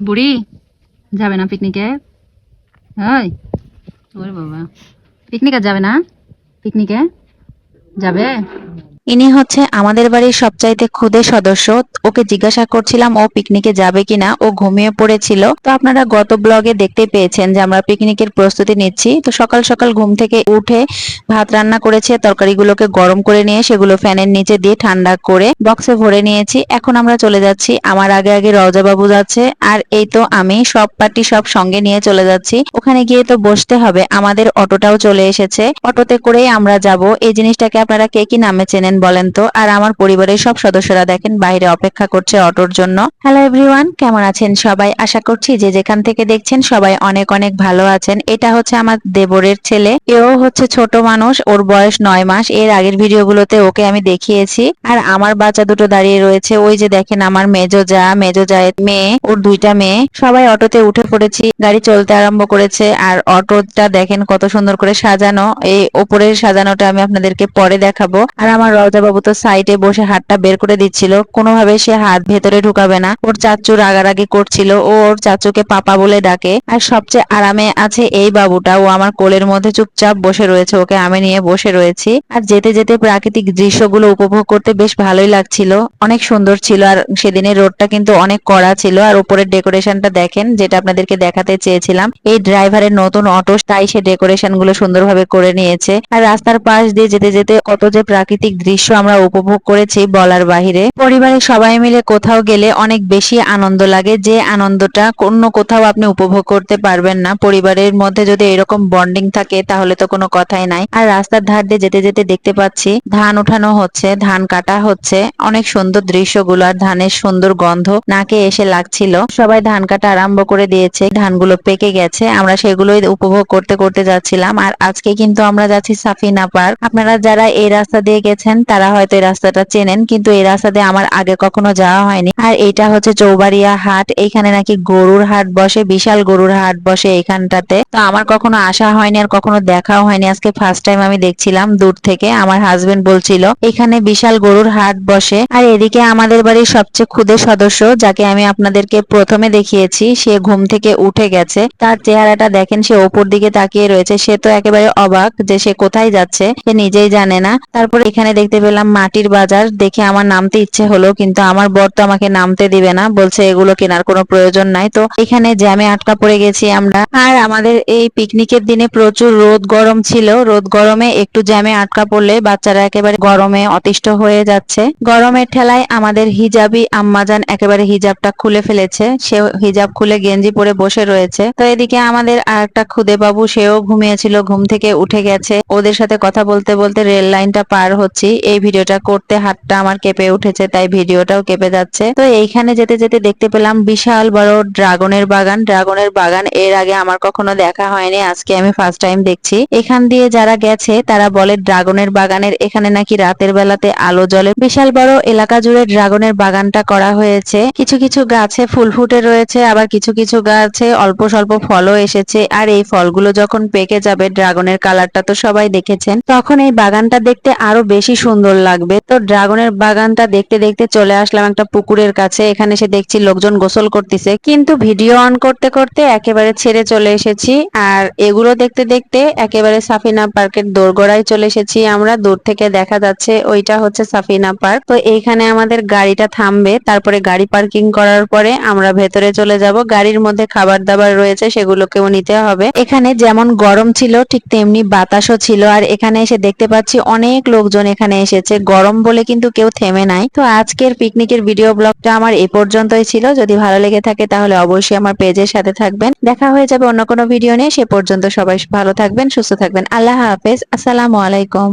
বুড়ি যাবে না পিকনিকে ওই ওরে বাবা। পিকনিকে যাবে না? পিকনিকে যাবে? ইনি হচ্ছে আমাদের বাড়ির সবচাইতে ক্ষুদে সদস্য। ওকে জিজ্ঞাসা করছিলাম, ও পিকনিকে যাবে কিনা? ও ঘুমিয়ে পড়েছিল। তো আপনারা গত ব্লগে দেখতে পেয়েছেন যে আমরা পিকনিকের প্রস্তুতি নিচ্ছি। তো সকাল সকাল ঘুম থেকে উঠে ভাত রান্না করেছে, তরকারিগুলোকে গরম করে নিয়ে সেগুলো ফ্যানের নিচে দিয়ে ঠান্ডা করে বক্সে ভরে নিয়েছি। এখন আমরা চলে যাচ্ছি। আমার আগে আগে রওজা বাবু যাচ্ছে, আর এই তো আমি সব পার্টি সব সঙ্গে নিয়ে চলে যাচ্ছি। ওখানে গিয়ে তো বসতে হবে, আমাদের অটোটাও চলে এসেছে। অটোতে করেই আমরা যাব। এই জিনিসটাকে আপনারা কে কি নামে চেনেন বলেন তো? আর আমার পরিবারের সব সদস্যরা দেখেন বাইরে অপেক্ষা করছে অটোর জন্য। হ্যালো এভরিওয়ান কেমন আছেন সবাই? আশা করছি যে যেখান থেকে দেখছেন সবাই অনেক অনেক ভালো আছেন। এটা হচ্ছে আমার দেবরের ছেলে। এও হচ্ছে ছোট মানুষ, ওর বয়স নয় মাস। এর আগের ভিডিওগুলোতে ওকে আমি দেখিয়েছি। আর আমার বাচ্চা দুটো দাঁড়িয়ে রয়েছে। ওই যে দেখেন আমার মেজো যা মেজো জায়ের মেয়ে, ওর দুইটা মেয়ে। সবাই অটোতে উঠে পড়েছি, গাড়ি চলতে আরম্ভ করেছে। আর অটোটা দেখেন কত সুন্দর করে সাজানো। এই ওপরের সাজানোটা আমি আপনাদেরকে পরে দেখাবো। আর আমার রওজা বাবু তো সাইডে বসে হাতটা বের করে দিচ্ছিল। কোনোভাবে সে হাত ভেতরে ঢুকাবে না। ওর চাচু রাগারাগি করছিল। ও ওর চাচুকে পাপা বলে ডাকে। আর সবচেয়ে আরামে আছে এই বাবুটা। ও আমার কোলের মধ্যে চুপচাপ বসে রয়েছে। ওকে আমি নিয়ে বসে রয়েছি। আর যেতে যেতে প্রাকৃতিক দৃশ্যগুলো উপভোগ করতে বেশ ভালোই লাগছিল। অনেক সুন্দর ছিল। আর সেদিনের রোডটা কিন্তু অনেক কড়া ছিল। আর উপরের ডেকোরেশনটা দেখেন, যেটা আপনাদেরকে দেখাতে চেয়েছিলাম। এই ড্রাইভারের নতুন অটো, তাই সে ডেকোরেশনগুলো সুন্দরভাবে করে নিয়েছে। আর রাস্তার পাশ দিয়ে যেতে যেতে কত যে প্রাকৃতিক দৃশ্য আমরা উপভোগ করেছি বলার বাহিরে। পরিবারের সবাই মিলে কোথাও গেলে অনেক বেশি আনন্দ লাগে যে আনন্দটা অন্য কোথাও আপনি উপভোগ করতে পারবেন না। পরিবারের মধ্যে যদি এরকম বন্ডিং থাকে তাহলে তো কোনো কথাই নাই। আর রাস্তার ধার দিয়ে যেতে যেতে দেখতে পাচ্ছি ধান উঠানো হচ্ছে, ধান কাটা হচ্ছে। অনেক সুন্দর দৃশ্যগুলো আর ধানের সুন্দর গন্ধ নাকে এসে লাগছিল। সবাই ধান কাটা আরম্ভ করে দিয়েছে, ধানগুলো পেকে গেছে। আমরা সেগুলোই উপভোগ করতে করতে যাচ্ছিলাম। আর আজকে কিন্তু আমরা যাচ্ছি সাফিনা পার্ক। আপনারা যারা এই রাস্তা দিয়ে গেছেন তারা হয়তো এই রাস্তাটা চেনেন, কিন্তু এই রাস্তা দিয়ে আমার আগে কখনো যাওয়া হয়নি। আর এটা হচ্ছে চৌবাড়িয়া হাট, এইখানে নাকি গরুর হাট বসে, বিশাল গরুর হাট বসে এখানটাতে তো আমার কখনো আসা হয়নি আর কখনো দেখাও হয়নি। আজকে ফার্স্ট টাইম আমি দেখছিলাম দূর থেকে, আমার হাজবেন্ড বলছিল, এখানে বিশাল গরুর হাট বসে। আর এদিকে আমাদের বাড়ির সবচেয়ে ক্ষুদে সদস্য, যাকে আমি আপনাদেরকে প্রথমে দেখিয়েছি, সে ঘুম থেকে উঠে গেছে। তার চেহারাটা দেখেন, সে ওপর দিকে তাকিয়ে রয়েছে। সে তো একেবারে অবাক যে সে কোথায় যাচ্ছে, সে নিজেই জানে না। তারপর এখানে দেখতে পেলাম মাটির বাজার, দেখে আমার নামতে ইচ্ছে হলো, কিন্তু আমার বর তো আমাকে নামতে দিবে না, বলছে এগুলো কেনার কোনো প্রয়োজন নাই। তো এখানে জ্যামে আটকা পড়ে গেছি আমরা। আর আমাদের এই পিকনিকের দিনে প্রচুর রোদ গরম ছিল। রোদ গরমে একটু জ্যামে আটকা পড়লে বাচ্চারা একেবারে গরমে অতিষ্ঠ হয়ে যাচ্ছে। গরমের ঠেলায় আমাদের হিজাবি আম্মাজান একেবারে হিজাবটা খুলে ফেলেছে। সে হিজাব খুলে গেঞ্জি পরে বসে রয়েছে। তো এদিকে আমাদের আর একটা খুদে বাবু সেও ঘুমিয়েছিল, ঘুম থেকে উঠে গেছে। ওদের সাথে কথা বলতে বলতে রেল লাইনটা পার হচ্ছি। এই ভিডিওটা করতে হাতটা আমার কেঁপে উঠেছে, তাই ভিডিওটাও কেঁপে যাচ্ছে। তো এইখানে যেতে যেতে দেখতে পেলাম বিশাল বড় ড্রাগনের বাগান। ড্রাগনের বাগান এর আগে আমার কখনো দেখা হয়নি, আজকে আমি ফার্স্ট টাইম দেখছি। এখান দিয়ে যারা গেছে, তারা বলে ড্রাগনের বাগানের এখানে নাকি রাতের বেলাতে আলো জ্বলে। বিশাল বড় এলাকা জুড়ে ড্রাগনের বাগানটা করা হয়েছে। কিছু কিছু গাছে ফুল ফুটে রয়েছে, আবার কিছু কিছু গাছে অল্প স্বল্প ফলও এসেছে। আর এই ফলগুলো যখন পেকে যাবে, ড্রাগনের কালারটা তো সবাই দেখেছেন। তখন এই বাগানটা দেখতে আরও বেশি সুন্দর লাগবে। তো ড্রাগনের বাগানটা দেখতে দেখতে চলে আসলাম একটা পুকুরের কাছে। এখানে এসে দেখছি লোকজন গোসল করতেছে। কিন্তু ভিডিও অন করতে করতে একেবারে ছেড়ে চলে এসেছি। আর এগুলো দেখতে দেখতে একেবারে সাফিনা পার্কের দোরগোড়ায় চলে এসেছি আমরা। দূর থেকে দেখা যাচ্ছে ওইটা হচ্ছে সাফিনা পার্ক। তো এইখানে আমাদের গাড়িটা থামবে। তারপরে গাড়ি পার্কিং করার পরে আমরা ভেতরে চলে যাব। গাড়ির মধ্যে খাবার দাবার রয়েছে, সেগুলোকেও নিতে হবে। এখানে যেমন গরম ছিল, ঠিক তেমনি বাতাসও ছিল। আর এখানে এসে দেখতে পাচ্ছি অনেক লোকজন এখানে এসেছে। গরম বলে কিন্তু কেউ থেমে নাই। তো আজকের পিকনিকের ভিডিও ব্লগটা আমার এ পর্যন্তই ছিল। যদি ভালো লেগে থাকে তাহলে অবশ্যই আমার পেজের সাথে থাকবেন। দেখা হয়ে যাবে অন্য কোনো ভিডিও নিয়ে। সে পর্যন্ত সবাই ভালো থাকবেন, সুস্থ থাকবেন। আল্লাহ হাফেজ। আসসালামু আলাইকুম।